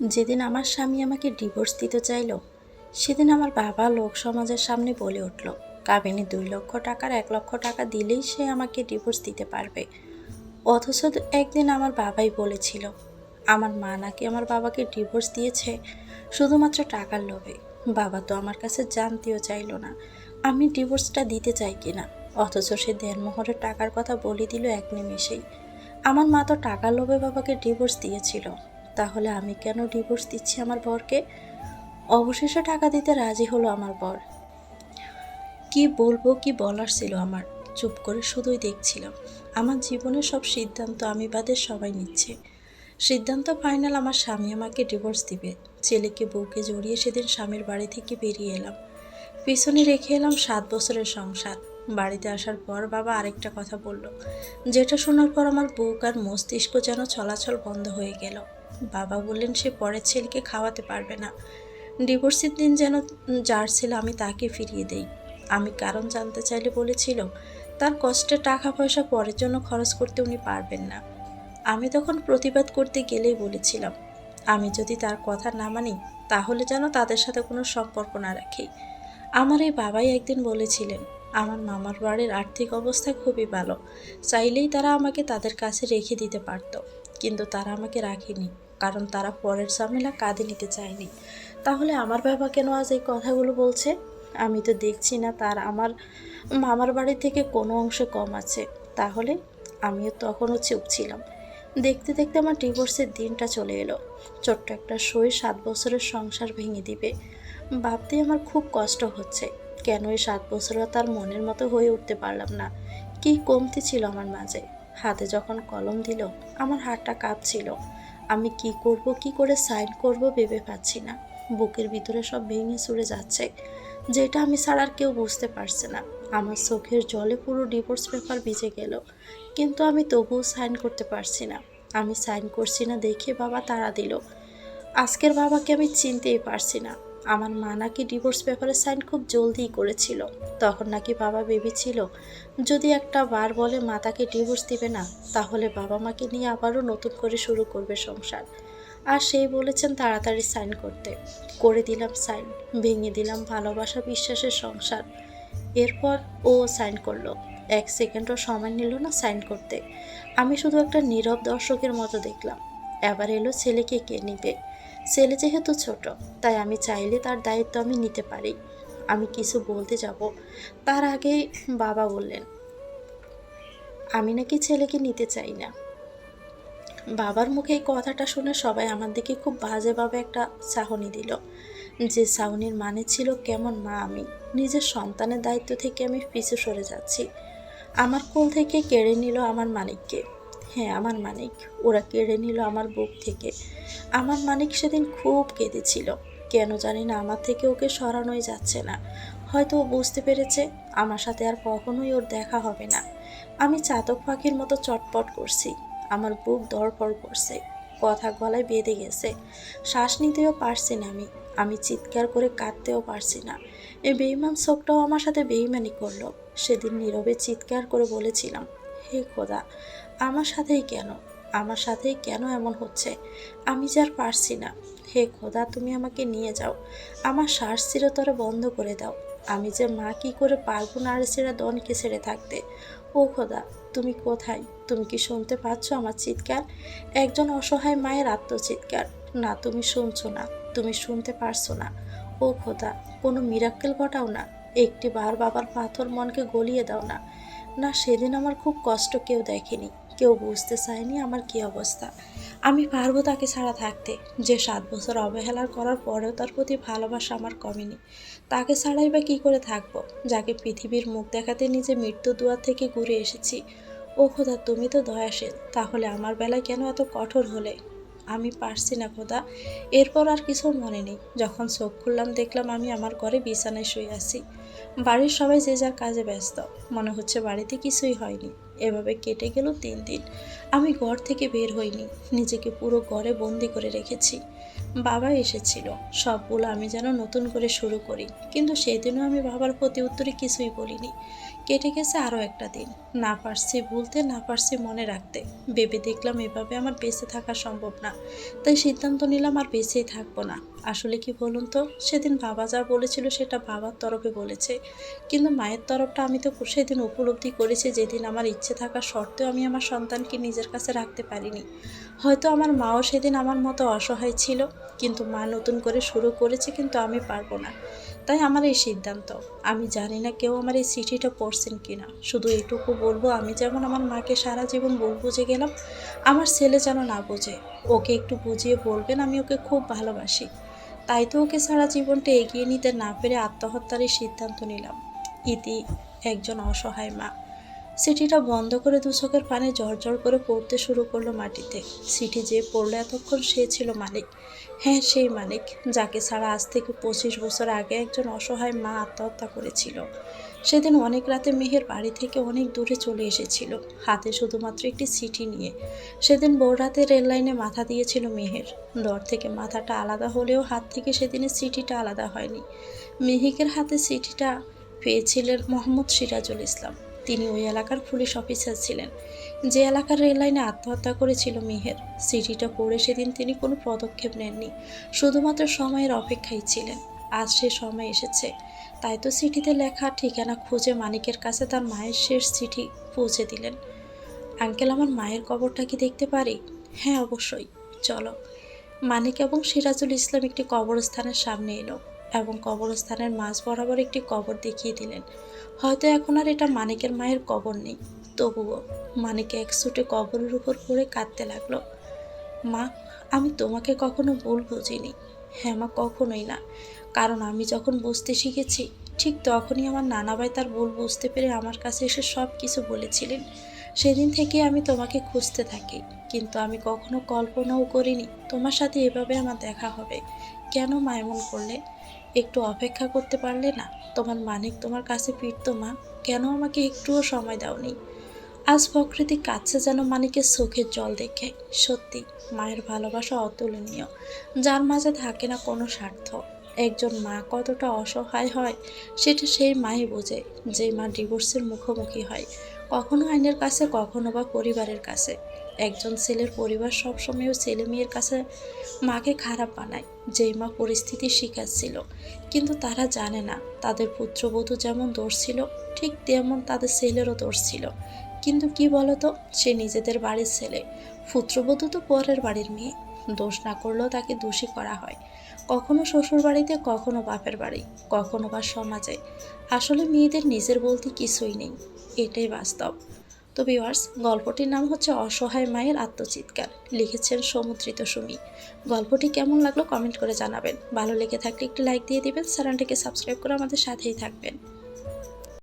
যেদিন আমার স্বামী আমাকে ডিভোর্স দিতে চাইলো, সেদিন আমার বাবা লোক সমাজের সামনে বলে উঠল, কাবিনী, দুই লক্ষ টাকার এক লক্ষ টাকা দিলেই সে আমাকে ডিভোর্স দিতে পারবে। অথচ একদিন আমার বাবাই বলেছিল, আমার মা নাকি আমার বাবাকে ডিভোর্স দিয়েছে শুধুমাত্র টাকার লোভে। বাবা তো আমার কাছে জানতেও চাইলো না, আমি ডিভোর্সটা দিতে চাই কিনা? অথচ সে দেড়মোহরের টাকার কথা বলে দিল এক নিমেষেই। আমার মা তো টাকার লোভে বাবাকে ডিভোর্স দিয়েছিল। তাহলে আমি কেন ডিভোর্স দিচ্ছি আমার বরকে? অবশেষে টাকা দিতে রাজি হলো আমার বর। কি বলব, কি বলার ছিল আমার? চুপ করে শুধুই দেখছিলাম। আমার জীবনের সব সিদ্ধান্ত আমি বাদে সবাই নিচ্ছে। সিদ্ধান্ত ফাইনাল আমার স্বামী আমাকে ডিভোর্স দিবে। ছেলেকে বউকে জড়িয়ে সেদিন স্বামীর বাড়ি থেকে বেরিয়ে এলাম। পিছনে রেখে এলাম সাত বছরের সংসার। বাড়িতে আসার পর বাবা আরেকটা কথা বলল। যেটা শোনার পর আমার বুক আর মস্তিষ্ক যেন চলাচল বন্ধ হয়ে গেল। বাবা বললেন, সে পরের ছেলেকে খাওয়াতে পারবে না। ডিভোর্সের দিন যেন যার ছেলে, আমি তাকে ফিরিয়ে দেই। আমি কারণ জানতে চাইলে বলেছিল তার কষ্টে টাকা পয়সা পরের জন্য খরচ করতে উনি পারবেন না। আমি তখন প্রতিবাদ করতে গেলেই বলেছিলাম, আমি যদি তার কথা না মানি, তাহলে যেন তাদের সাথে কোনো সম্পর্ক না রাখি। আমার এই বাবাই একদিন বলেছিলেন, আমার মামার বাড়ির আর্থিক অবস্থা খুবই ভালো, চাইলেই তারা আমাকে তাদের কাছে রেখে দিতে পারত, কিন্তু তারা আমাকে রাখেনি। কারণ তারা পরের ঝামেলা কাঁধে নিতে চায়নি। তাহলে আমার বাবা কেন আজ এই কথাগুলো বলছে? আমি তো দেখছি না তার আমার মামার বাড়ি থেকে কোনো অংশে কম আছে। তাহলে আমিও তখনও চুপ ছিলাম। দেখতে দেখতে আমার ডিভোর্সের দিনটা চলে এলো। ছোট্ট একটা সই সাত বছরের সংসার ভেঙে দিবে। ভাবতে আমার খুব কষ্ট হচ্ছে। কেন এই সাত বছরও তার মনের মতো হয়ে উঠতে পারলাম না? কি কমতি ছিল আমার মাঝে। হাতে যখন কলম দিল, আমার হাতটা কাঁপছিল। আমি কি করব, কি করে সাইন করব ভেবে পাচ্ছি না। বুকের ভিতরে সব ভেঙে চুরে যাচ্ছে, যেটা আমি ছাড়ার কেউ বুঝতে পারছে না। আমার চোখের জলে পুরো ডিভোর্স পেপার ভিজে গেল, কিন্তু আমি তবুও সাইন করতে পারছি না। আমি সাইন করছি না দেখে বাবা তাড়া দিল। আজকের বাবাকে আমি চিনতেই পারছি না। আমার মা নাকি ডিভোর্স পেপারে সাইন খুব জলদিই করেছিল। তখন নাকি বাবা ভেবেছিল, যদি একটা বার বলে মা তাকে ডিভোর্স দিবে না, তাহলে বাবা মাকে নিয়ে আবারও নতুন করে শুরু করবে সংসার। আর সেই বলেছেন তাড়াতাড়ি সাইন করতে। করে দিলাম সাইন ভেঙে দিলাম ভালোবাসা বিশ্বাসের সংসার। এরপর ও সাইন করল। এক সেকেন্ডও সময় নিল না সাইন করতে। আমি শুধু একটা নীরব দর্শকের মতো দেখলাম। এবার এলো ছেলেকে কে নিবে? ছেলে যেহেতু ছোট, তাই আমি চাইলে তার দায়িত্ব আমি নিতে পারি। আমি কিছু বলতে যাব। তার আগে বাবা বললেন, আমি নাকি ছেলেকে নিতে চাই না। বাবার মুখে এই কথাটা শুনে সবাই আমার দিকে খুব বাজেভাবে একটা চাহনি দিল। যে চাহনির মানে ছিল কেমন মা আমি, নিজের সন্তানের দায়িত্ব থেকে আমি পিছু সরে যাচ্ছি। আমার কোল থেকে কেড়ে নিল আমার মানিককে। হ্যাঁ আমার মানিক। ওরা কেড়ে নিল আমার বুক থেকে। আমার মানিক সেদিন খুব কেঁদেছিল। কেন জানি না, আমার থেকে ওকে সরানোই যাচ্ছে না। হয়তো ও বুঝতে পেরেছে, আমার সাথে আর কখনোই ওর দেখা হবে না। আমি চাতক পাখির মতো চটপট করছি। আমার বুক দরপড় করছে। কথা গলায় বেঁধে গেছে। শ্বাস নিতেও পারছি না আমি। আমি চিৎকার করে কাঁদতেও পারছি না। এই বেইমান চোখটাও আমার সাথে বেইমানি করল। সেদিন নীরবে চিৎকার করে বলেছিলাম, হে খোদা আমার সাথেই কেন? আমার সাথেই কেন এমন হচ্ছে? আমি যে আর পারছি না। হে খোদা, তুমি আমাকে নিয়ে যাও। আমার শ্বাস চিরতরে বন্ধ করে দাও। আমি যে মা কি করে পারব না আর ছেড়ে দনকে ছেড়ে থাকতে? ও খোদা, তুমি কোথায়? তুমি কি শুনতে পাচ্ছ আমার চিৎকার? একজন অসহায় মায়ের আত্মচিৎকার। না, তুমি শুনছো না। তুমি শুনতে পারছ না। ও খোদা, কোনো মিরাক্কেল ঘটাও না। একটি বার বাবার পাথর মনকে গলিয়ে দাও না। না, সেদিন আমার খুব কষ্ট কেউ দেখেনি। কেউ বুঝতে চায়নি আমার কি অবস্থা। আমি পারব তাকে ছাড়া থাকতে। যে সাত বছর অবহেলার করার পরেও তার প্রতি ভালোবাসা আমার কমেনি। তাকে ছাড়াই বা কী করে থাকব? যাকে পৃথিবীর মুখ দেখাতে নিজে মৃত্যু দুয়ার থেকে ঘুরে এসেছি। ও খোদা, তুমি তো দয়াশীল। তাহলে আমার বেলায় কেন এত কঠোর হলে? আমি পারছি না খোদা। এরপর আর কিছু মনে নেই। যখন চোখ খুললাম, দেখলাম আমি আমার ঘরে বিছানায় শুয়ে আছি। বাড়ির সবাই যে যার কাজে ব্যস্ত। মনে হচ্ছে বাড়িতে কিছুই হয়নি। এভাবে কেটে গেল তিন দিন। আমি ঘর থেকে বের হইনি, নিজেকে পুরো ঘরে বন্দি করে রেখেছি। বাবা এসেছিল, সবগুলো আমি যেন নতুন করে শুরু করি, কিন্তু সেদিনও আমি বাবার প্রতি উত্তরে কিছুই বলিনি। কেটে গেছে আরও একটা দিন, না পারছি ভুলতে না পারছি মনে রাখতে। ভেবে দেখলাম এভাবে আমার বেঁচে থাকা সম্ভব না, তাই সিদ্ধান্ত নিলাম আর বেঁচেই থাকব না। আসলে কি বলুন তো? সেদিন বাবা যা বলেছিল সেটা বাবার তরফে বলেছে। কিন্তু মায়ের তরফটা আমি তো সেদিন উপলব্ধি করেছি যেদিন আমার ইচ্ছে থাকা সত্ত্বেও আমি আমার সন্তানকে নিজের কাছে রাখতে পারিনি। হয়তো আমার মাও সেদিন আমার মতো অসহায় ছিল, কিন্তু মা নতুন করে শুরু করেছে কিন্তু আমি পারব না। তাই আমার এই সিদ্ধান্ত। আমি জানি না কেউ আমার এই চিঠিটা পড়ছেন কি না শুধু এটুকু বলব, আমি যেমন আমার মাকে সারা জীবন ভুল বুঝে গেলাম, আমার ছেলে যেন না বোঝে। ওকে একটু বুঝিয়ে বলবেন, আমি ওকে খুব ভালোবাসি। তাই তো ওকে সারা জীবনটা এগিয়ে নিতে না পেরে আত্মহত্যারই সিদ্ধান্ত নিলাম। ইতি একজন অসহায় মা। সিটিটা বন্ধ করে দুচকের পানি ঝরঝর করে পড়তে শুরু করল মাটিতে। সিটি যে পড়ল এতক্ষণ সে ছিল মালিক। হ্যাঁ সেই মালিক, যাকে ছাড়া আজ থেকে পঁচিশ বছর আগে একজন অসহায় মা আত্মহত্যা করেছিল। সেদিন অনেক রাতে মেহের বাড়ি থেকে অনেক দূরে চলে এসেছিল, হাতে শুধুমাত্র একটি সিটি নিয়ে। সেদিন ভোর রাতে রেল লাইনে মাথা দিয়েছিল মেহের। দর থেকে মাথাটা আলাদা হলেও হাত থেকে সেদিনের সিটিটা আলাদা হয়নি। মেহিকের হাতে সিটিটা পেয়েছিলেন মোহাম্মদ সিরাজুল ইসলাম। তিনি ওই এলাকার পুলিশ অফিসার ছিলেন। যে এলাকার রেল লাইনে আত্মহত্যা করেছিল মেহের চিঠিটা পড়ে সেদিন তিনি কোনো পদক্ষেপ নেননি, শুধুমাত্র সময়ের অপেক্ষায় ছিলেন। আজ সে সময় এসেছে। তাই তো চিঠিতে লেখা ঠিকানা খুঁজে মানিকের কাছে তার মায়ের শেষ চিঠি পৌঁছে দিলেন। আঙ্কেল, আমার মায়ের কবরটা কি দেখতে পারি? হ্যাঁ অবশ্যই। চলো। মানিক এবং সিরাজুল ইসলাম একটি কবরস্থানের সামনে এলো। এবং কবরস্থানের মাঝ বরাবর একটি কবর দেখিয়ে দিলেন। হয়তো এখন আর এটা মানিকের মায়ের কবর নেই। তবুও মানিক এক ছুটে কবরের উপর পড়ে কাঁদতে লাগল। মা, আমি তোমাকে কখনো ভুল বুঝিনি। হ্যাঁ মা, কখনোই না। কারণ আমি যখন বুঝতে শিখেছি, ঠিক তখনই আমার নানা ভাই তার ভুল বুঝতে পেরে আমার কাছে এসে সব কিছু বলেছিলেন। সেদিন থেকে আমি তোমাকে খুঁজতে থাকি। কিন্তু আমি কখনো কল্পনাও করিনি তোমার সাথে এভাবে আমার দেখা হবে। কেন মা এমন করলে? একটু অপেক্ষা করতে পারলে না? তোমার মানিক তোমার কাছে ফিরতো মা। কেন আমাকে একটুও সময় দাওনি? আজ প্রকৃতি কাছে যেন মানিকের চোখের জল দেখে। সত্যি, মায়ের ভালোবাসা অতুলনীয়। যার মাঝে থাকে না কোনো স্বার্থ। একজন মা কতটা অসহায় হয়, সেটা সেই মাই বোঝে। যে মা ডিভোর্সের মুখোমুখি হয়, কখনো আইনের কাছে, কখনো বা পরিবারের কাছে। একজন ছেলের পরিবার সবসময়ও ছেলে মেয়ের কাছে মাকে খারাপ বানায়, যেই মা পরিস্থিতির শিকার ছিল কিন্তু তারা জানে না, তাদের পুত্রবধূ যেমন দোষ ছিল, ঠিক তেমন তাদের ছেলেরও দোষ ছিল। কিন্তু কি বলতো, সে নিজেদের বাড়ির ছেলে। পুত্রবধূ তো পরের বাড়ির মেয়ে। দোষ না করলেও তাকে দোষী করা হয়। কখনো শ্বশুর বাড়িতে কখনো বাপের বাড়ি, কখনো বা সমাজে। আসলে মেয়েদের নিজের বলতে কিছুই নেই। এটাই বাস্তব। তো ভিউয়ার্স গল্পটির নাম হচ্ছে অসহায় মায়ের আত্মচিৎকার। লিখেছেন সমুদ্রিত সুমি। গল্পটি কেমন লাগল কমেন্ট করে জানাবেন। ভালো লেগে থাকলে একটি লাইক দিয়ে দিবেন। চ্যানেলটিকে সাবস্ক্রাইব করে আমাদের সাথেই থাকবেন।